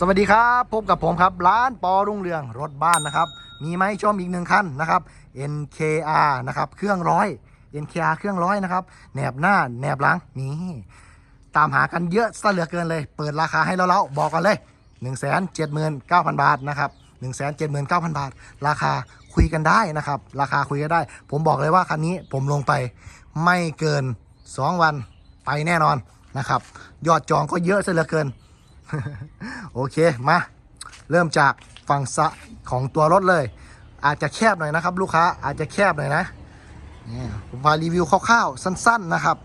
สวัสดีครับพบกับผมครับ ร้านปอรุ่งเรืองรถบ้านนะครับ มีไหมชมอีกหนึ่งคันนะครับ NKR นะครับเครื่องร้อย NKR เครื่องร้อยนะครับแหนบหน้าแหนบหลังนี่ตามหากันเยอะซะเหลือเกินเลย เปิดราคาให้เราแล้วๆบอกกันเลย 179,000 บาทนะครับ179,000 บาท ราคาคุยกันได้นะครับ ราคาคุยกันได้ ผมบอกเลยว่าคันนี้ผมลงไปไม่เกิน 2 วันไปแน่นอนนะครับยอดจองก็เยอะซะเหลือเกิน โอเคมา เริ่มจากฝั่งซะของตัวรถเลย อาจจะแคบหน่อยนะครับ ลูกค้าอาจจะแคบหน่อยนะนี่ผมมารีวิวคร่าวๆสั้น ๆนะครับ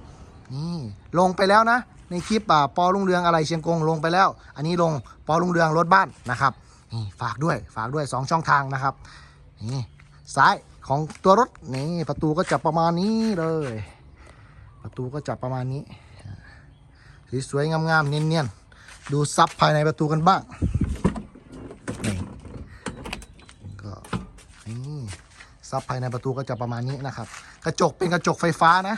นี่ลงไปแล้วนะ ในคลิปอ่าปอลุงเรืองอะไรเชียงกงลงไปแล้ว อันนี้ลงปอลุงเรืองรถบ้านนะครับนี่ฝากด้วยฝากด้วย 2 ช่องทางนะครับนี่ซ้ายของตัวรถนี่ประตูก็จะประมาณนี้เลย ประตูก็จะประมาณนี้สวยๆงามๆเนียนๆ ดูซับภายในประตูกันบ้าง นี่ ก็ นี่ซับภายในประตูก็จะประมาณนี้นะครับ กระจกเป็นกระจกไฟฟ้านะ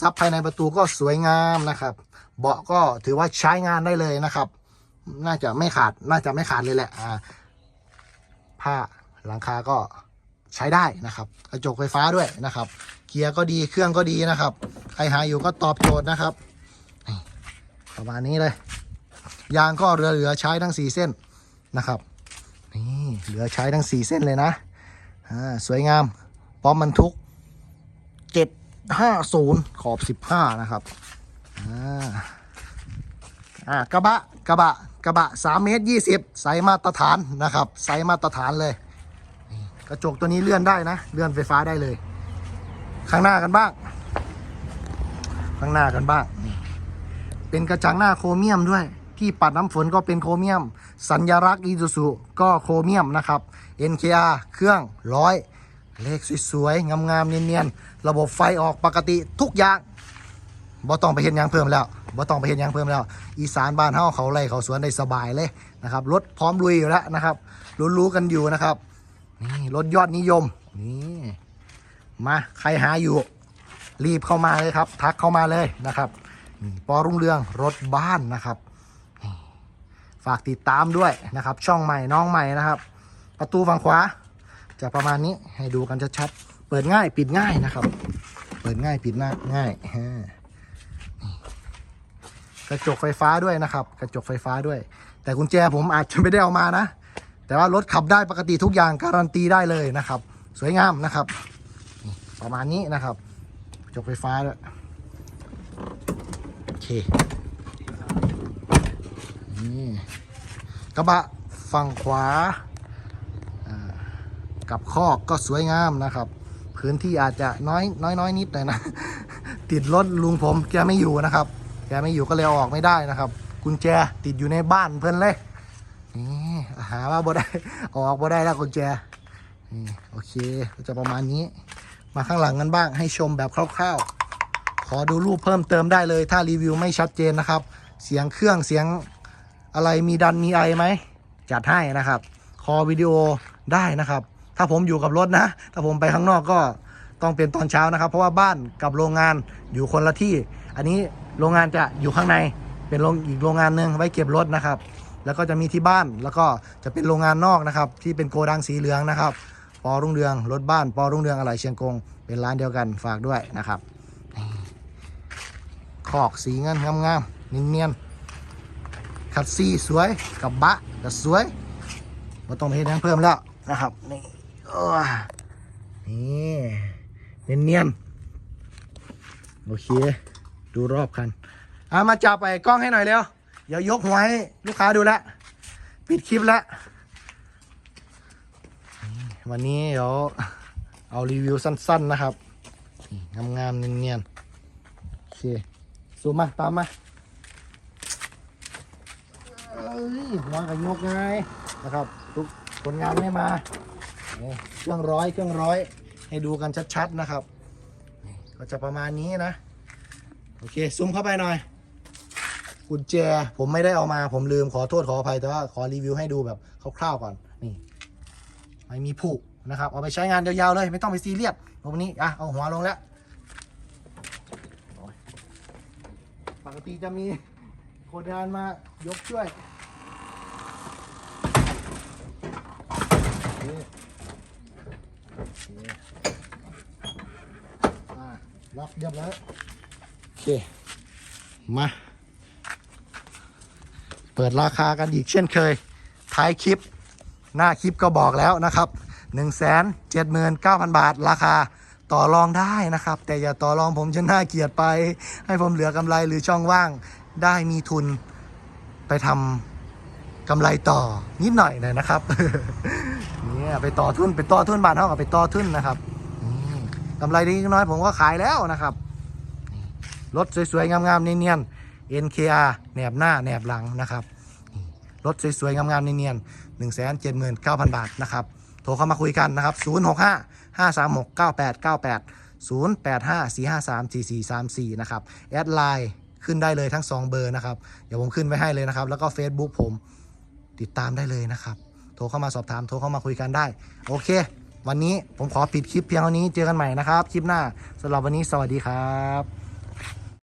ซับภายในประตูก็สวยงามนะครับ เบาะก็ถือว่าใช้งานได้เลยนะครับ น่าจะไม่ขาด น่าจะไม่ขาดเลยแหละ อ่า ผ้าหลังคาก็ใช้ได้นะครับ กระจกไฟฟ้าด้วยนะครับ เกียร์ก็ดีเครื่องก็ดีนะครับ ใครหาอยู่ก็ตอบโจทย์นะครับ ประมาณนี้เลย ยางก็เหลือเหลือใช้ทั้ง 4 เส้นนะครับนี่เหลือใช้ทั้ง 4 เส้นเลยนะอ่าสวยงามป้อมบรรทุก 750 ขอบ 15 นะครับอ่าอ่ากระบะกระบะกระบะ3เมตร20ไซส์มาตรฐานนะครับไซส์มาตรฐานเลยกระจกตัวนี้เลื่อนได้นะ เลื่อนไฟฟ้าได้เลย ข้างหน้ากันบ้าง ข้างหน้ากันบ้าง เป็นกระจังหน้าโครเมียมด้วย ที่ปัดน้ำฝนก็เป็นโครเมียม สัญลักษณ์อีซูซุก็โครเมียมนะครับ NKR เครื่องร้อยเลขสวยๆ งามๆ เนียนๆ ระบบไฟออกปกติทุกอย่างบ่ต้องไปเห็นยังเพิ่มแล้วบ่ต้องไปเห็นยังเพิ่มแล้ว อีสานบ้านเฮาเขาไร่เขาสวนได้สบายเลยนะครับรถพร้อมลุยอยู่แล้วนะครับ รู้ๆกันอยู่นะครับนี่รถยอดนิยมนี่มาใครหาอยู่ รีบเข้ามาเลยครับ ทักเข้ามาเลยนะครับนี่ปอรุ่งเรืองรถบ้านนะครับ ฝากติดตามด้วยนะครับ ช่องใหม่น้องใหม่นะครับ ประตูฝั่งขวา จะประมาณนี้ให้ดูกันชัดๆเปิดง่ายปิดง่ายนะครับ เปิดง่ายปิดง่ายกระจกไฟฟ้าด้วยนะครับ กระจกไฟฟ้าด้วย แต่กุญแจผมอาจจะไม่ได้เอามานะ แต่ว่ารถขับได้ปกติทุกอย่างการันตีได้เลยนะครับ สวยงามนะครับ ประมาณนี้นะครับกระจกไฟฟ้าด้วยโอเค นี่กระบะฝั่งขวากับคอกก็สวยงามนะครับ พื้นที่อาจจะน้อยน้อยน้อยนิดหน่อยนะ ติดรถลุงผมแกไม่อยู่นะครับ แกไม่อยู่ก็เลยออกไม่ได้นะครับ กุญแจติดอยู่ในบ้านเพื่อนเลยนี่หาว่าบ่ได้อออกบ่ได้แล้วกุญแจนี่โอเคก็จะประมาณนี้ มาข้างหลังกันบ้างให้ชมแบบคร่าวๆ ขอดูรูปเพิ่มเติมได้เลย ถ้ารีวิวไม่ชัดเจนนะครับ เสียงเครื่องเสียง อะไรมีดันมีไอไหมจัดให้นะครับ คอวิดีโอได้นะครับ ถ้าผมอยู่กับรถนะ ถ้าผมไปข้างนอกก็ต้องเป็นตอนเช้านะครับ เพราะว่าบ้านกับโรงงานอยู่คนละที่ อันนี้โรงงานจะอยู่ข้างในเป็นโรงอีกโรงงานหนึ่งไว้เก็บรถนะครับ แล้วก็จะมีที่บ้านแล้วก็จะเป็นโรงงานนอกนะครับ ที่เป็นโกดังสีเหลืองนะครับปอรุ่งเรืองรถบ้านปอรุ่งเรืองอะไรเชียงกง เป็นร้านเดียวกันฝากด้วยนะครับขอกสีเงินงามๆเนียนๆ ขัดสีสวยกับบะก็สวยม่ต้องไปเห็นยังเพิ่มแล้วนะครับนี่โอ้ยนี่เนียนๆโอเค ดูรอบคันเอามาจับไปกล้องให้หน่อยเร็วเดี๋ยวยกหัวให้ลูกค้าดูแลวปิดคลิปล้ววันนี้เดี๋ยวเอารีวิวสั้น ๆนะครับงามๆเนียนๆโอเคซูมมาตามมา ยหัวกับยกไงนะครับ ทุกผลงานไม่มาเครื่องร้อยเครื่องร้อย ให้ดูกันชัดๆนะครับ ก็จะประมาณนี้นะ โอเคซูมเข้าไปหน่อยกุญแจผมไม่ได้เอามาผมลืมขอโทษขออภัยแต่ว่าขอรีวิวให้ดูแบบคร่าวๆก่อนนี่ไม่มีผูกนะครับเอาไปใช้งานยาวๆเลย ไม่ต้องไปซีเรียสตรงนี้อะเอาหัวลงแล้วปกติจะมีคนงานมายกช่วย อ่า ล็อกเรียบร้อยโอเค มา เปิดราคากันอีกเช่นเคย ท้ายคลิป หน้าคลิปก็บอกแล้วนะครับ1 7 9 0 0 0 บาท ราคาต่อรองได้นะครับ แต่อย่าต่อรองผมจะน่าเกลียดไป ให้ผมเหลือกำไรหรือช่องว่างได้มีทุนไปทำกำไรต่อนิดหน่อยหน่อยนะครับ เนี่ยไปต่อทุนไปต่อทุนบาทเท่ากับไปต่อทุนนะครับกำไรเล็กน้อยผมก็ขายแล้วนะครับรถสวยๆงามๆเนียนๆ NKR แหนบหน้าแหนบหลังนะครับรถสวยๆงามๆเนียนๆ1 7 9 0 0 0บาทนะครับโทรเข้ามาคุยกันนะครับ065 536 9898 085 453 4434นะครับแอดไลน์ขึ้นได้เลยทั้ง2เบอร์นะครับ เดี๋ยวผมขึ้นไว้ให้เลยนะครับ แล้วก็ Facebook ผมติดตามได้เลยนะครับ โทรเข้ามาสอบถามโทรเข้ามาคุยกันได้ โอเค วันนี้ผมขอปิดคลิปเพียงเท่านี้เจอกันใหม่นะครับ คลิปหน้าสำหรับวันนี้สวัสดีครับ